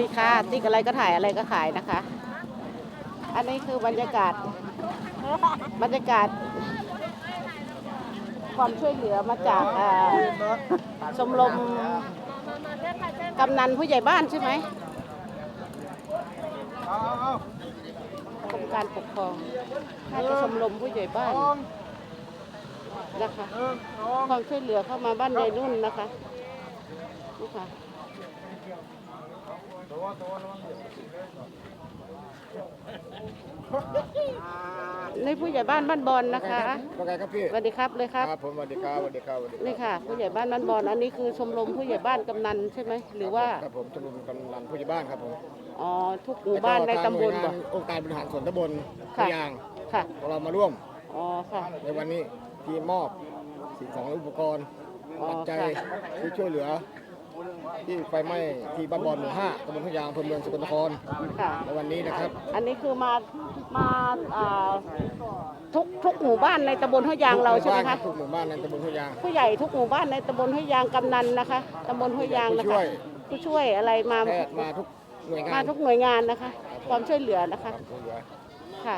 ดีค่ะ ติ๊กอะไรก็ถ่ายอะไรก็ขายนะคะ อันนี้คือบรรยากาศ บรรยากาศ ความช่วยเหลือมาจากชมรมกำนันผู้ใหญ่บ้านใช่ไหมกรมการปกครองน่าจะชมรมผู้ใหญ่บ้านนะคะความช่วยเหลือเข้ามาบ้านยายนุ่นนะคะนี่ค่ะ นผู้ใหญ่บ้านบ้านบอลนะคะว่าไงครับพี่สวัสดีครับเลยครับครับผมสวัสดีครับสวัสดีครับสวัสดีรับนี่ค่ะ ผู้ใหญ่บ้านบ้านบอลอันนี้คือชมรมผู้ใหญ่บ้านกำนันใช่ไหมหรือว่าครับผมชมรมกำนันผู้ใหญ่บ้านครับผมอ๋อทุกหมู่บ้านในตำบลแวบ่ก็ทางหน่วยงานองค์การบริหารส่วนตำบลค่ะพะยางค่ะของเรามาร่วมอ๋อค่ะในวันนี้ที่มอบสิ่งของและอุปกรณ์อ๋อปัจจัยค่ะที่ช่วยเหลือ ที่ไฟไหม้ที่บ้านบอนหมู่ห้าตำบลพะยางอำเภอเมืองสกลนครค่ะ ในวันนี้นะครับ อันนี้คือมามาอ่าทุกทุกหมู่บ้านในตำบลห้วยยางเราใช่ไหมคะ ทุกหมู่บ้านในตำบลพะยาง ผู้ใหญ่ทุกหมู่บ้านในตำบลห้วยยางกำนันนะคะตำบลห้วยยางนะผู้ช่คะวย ผู้ช่วยอะไรมาแพทย์มาทุกหน่วยงานมาทุกหน่วยงานนะคะ ความช่วยเหลือนะครัคะบช่วยเหลือ ค่ะ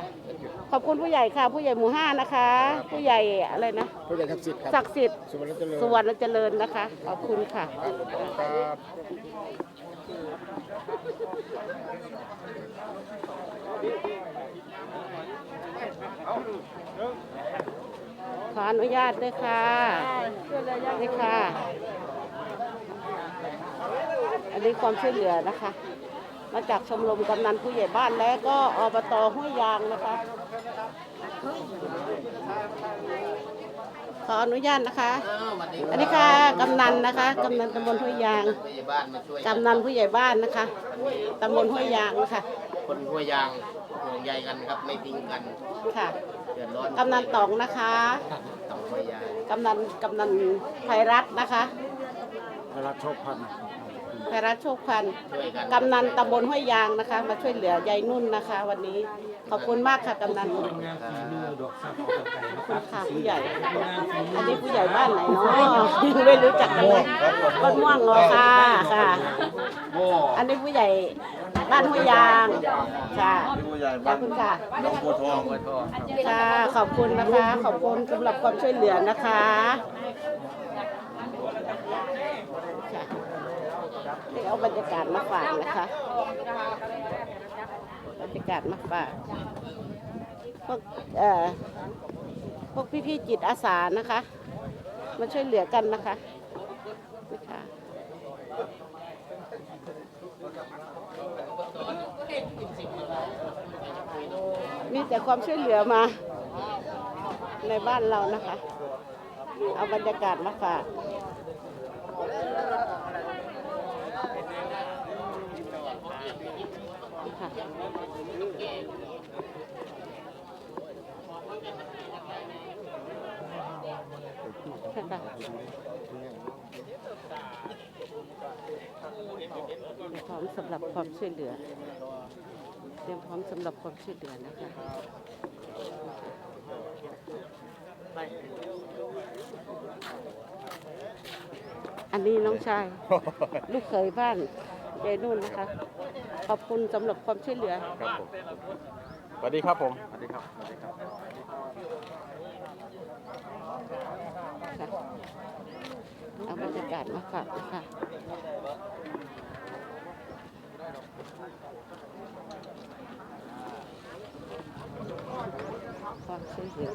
ขอบคุณผู้ใหญ่ค่ะ ผู้ใหญ่หมู่ห้านะคะ ผู้ใหญ่อะไรนะผู้ใหญ่ทักษิณครับศักดิ์สิทธิ์สุวรรณเจริญสุวรรณเจริญนะคะ ขอบคุณค่ะ ครับผมครับขออนุญาตด้วยค่ะนี่ค่ะ อันนี้ความช่วยเหลือนะคะ มาจากชมรมกำนันผู้ใหญ่บ้านและก็อบตห้วยยางนะคะ ขออนุญาตนะคะ อันนี้ค่ะกำนันนะคะกำนันตำบลห้วยยางผู้ใหญ่บ้านมาช่วยกำนันผู้ใหญ่บ้านนะคะตำบลห้วยยางนะคะคนห้วยยางห่วงใยกันครับไม่ทิ้งกันค่ะเดือดร้อนกำนันตองนะคะต่อห้วยยางกำนันกำนันไพรัตน์นะคะพระราชโชคพันธ์ ไพรัตน์โชคพันธ์ช่วยกันกำนันตำบลห้วยยางนะคะ มาช่วยเหลือยายนุ่นนะคะ วันนี้ขอบคุณมากค่ะกำนันขอบคุณค่ะผู้ใหญ่อันนี้ผู้ใหญ่บ้านไหนเนาะยังไม่รู้จักกันเลยบ้านม่วงเหรอค่ะค่ะอันนี้ผู้ใหญ่บ้านห้วยยางค่ะขอบคุณค่ะน้องบัวทองบัวทอง ค่ะ ขอบคุณนะคะ ขอบคุณสำหรับความช่วยเหลือนะคะค่ะ เอาบรรยากาศมาฝากนะคะบรรยากาศมาฝากพวกเอ่อพวกพี่ๆจิตอาสานะคะ มาช่วยเหลือกันนะคะนี่ค่ะมีแต่ความช่วยเหลือมาในบ้านเรานะคะ เอาบรรยากาศมาฝาก ค่ะค่ะ พร้อมสำหรับความช่วยเหลือ เตรียมพร้อมสำหรับความช่วยเหลือนะคะอันนี้น้องชาย ลูกเขยบ้านยายนุ่นนะคะ ขอบคุณสำหรับความช่วยเหลือ ครับผมสวัสดีครับผมสวัสดีครับค่ะเอาบรรยากาศมาฝากนะคะความช่วยเหลือ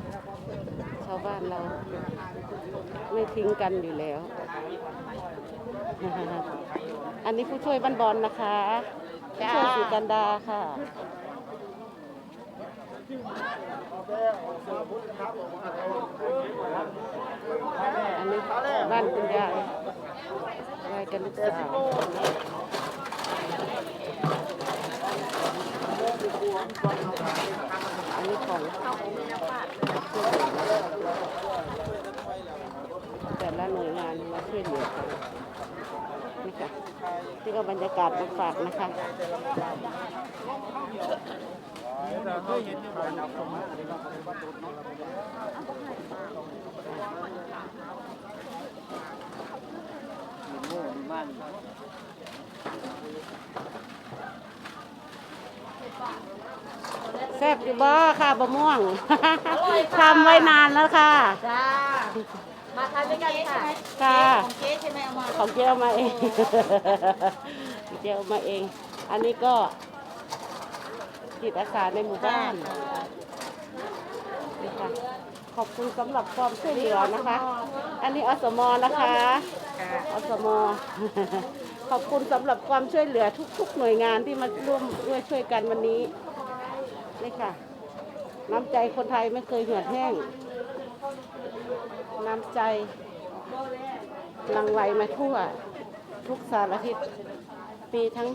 ชาวบ้านเราไม่ทิ้งกันอยู่แล้ว อันนี้ผู้ช่วยบ้านบอลนะคะผู้ช่วยสุกันดาค่ะอันนี้บ้านคุณยายยายกับลูกสาวอัน บรรยากาศมาฝากนะคะแซ่บอยู่บ่ค่ะบะม่วงทำไว้นานแล้วค่ะ จ้า มาทานด้วยกันค่ะค่ะ ของเจ๊ใช่ไหมเอามาของเจ้ามาเอง เจ้ามาเอง อันนี้ก็จิตอาสาในหมู่บ้านนี่ค่ะขอบคุณสำหรับความช่วยเหลือนะคะ อันนี้อสมนะคะอสม ขอบคุณสำหรับความช่วยเหลือทุก ๆ หน่วยงานที่มาร่วมด้วยช่วยกันวันนี้นี่ค่ะ น้ำใจคนไทยไม่เคยเหือดแห้ง น้ำใจหลังไหลมาทั่วทุกสารทิศมีทั้ง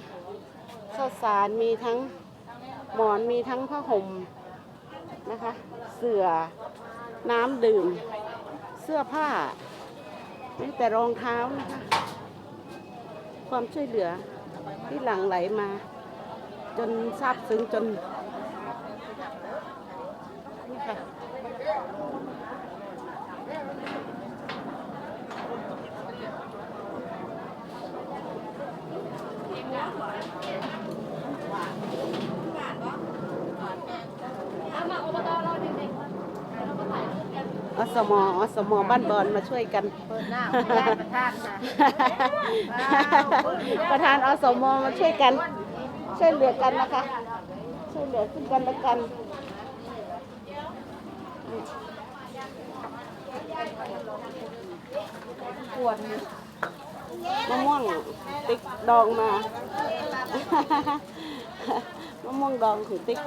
ข้าวสารมีทั้งหมอนมีทั้งผ้าห่มนะคะ เสือน้ำดื่ม เสื้อผ้าแม้แต่รองเท้านะคะ ความช่วยเหลือที่หลั่งไหลมา จนซาบซึ้งจน อสมอสมบ้านบอนมาช่วยกันเปิดหน้าคุณยายประทานค่ะประธานอสมมาช่วยกัน ช่วยเหลือกันนะคะ ช่วยเหลือซึ่งกันและกันปวด มะม่วงติ๊กดองมา มะม่วงดองของติ๊ก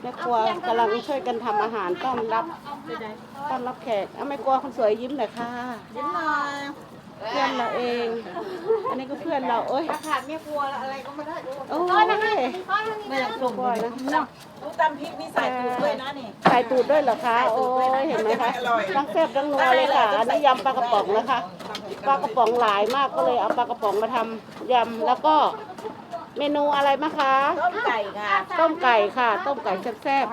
แม่ครัวกำลังช่วยกันทำอาหารต้อนรับต้อนรับแขกเอาแม่ครัวคนสวยยิ้มหน่อยค่ะยิ้มหน่อย เพื่อนเราเอง อันนี้ก็เพื่อนเราเอ้ยถ้าขาดไม่กลัวอะไรก็ไม่ได้โอ้ยไม่อยากส่งกลัวนะลูกตำพริกนี่ใส่ถุงด้วยนะนี่ใส่ตูดด้วยเหรอคะโอ้ยเห็นไหมคะทั้งแซ่บทั้งนัวเลยค่ะอันนี้ยำปลากระป๋องนะคะปลากระป๋องหลายมากก็เลยเอาปลากระป๋องมาทำยำแล้วก็เมนูอะไรมะคะ ต้มไก่ค่ะ ต้มไก่ค่ะ ต้มไก่แซ่บ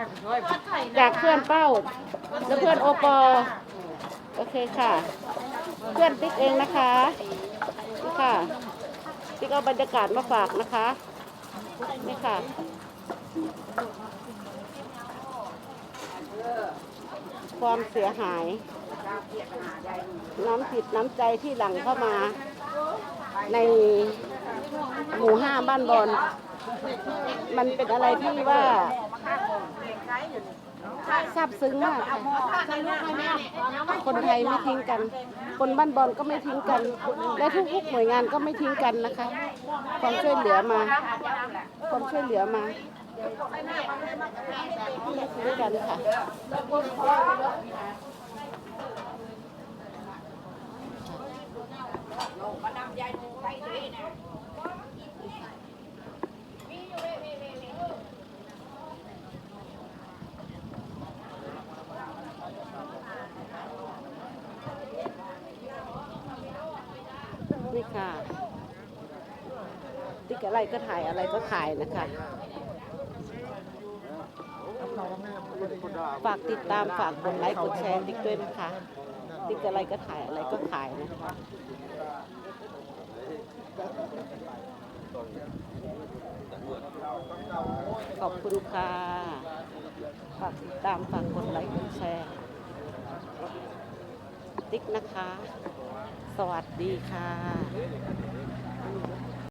ๆจากเพื่อนเป้าและเพื่อนโอปอ โอเคค่ะ เพื่อนติ๊กเองนะคะนี่ค่ะติ๊กเอาบรรยากาศมาฝากนะคะนี่ค่ะความเสียหาย น้ำจิตน้ำใจที่หลั่งเข้ามาในหมู่ห้าบ้านบอนมันเป็นอะไรที่ว่า ซาบซึ้งมากค่ะคนไทยไม่ทิ้งกัน คนบ้านบอนก็ไม่ทิ้งกัน และทุกๆหน่วยงานก็ไม่ทิ้งกันนะคะ ความช่วยเหลือมา ความช่วยเหลือมาไม่ทิ้งกันค่ะ นี่ค่ะ ติ๊กอะไรก็ถ่ายอะไรก็ถ่ายนะคะ ฝากติดตามฝากกดไลค์กดแชร์ติ๊กด้วยนะคะ ติ๊กอะไรก็ถ่ายอะไรก็ถ่ายนะคะขอบคุณค่ะ ฝากติดตามฝากกดไลค์กดแชร์ ติ๊กนะคะ สวัสดีค่ะ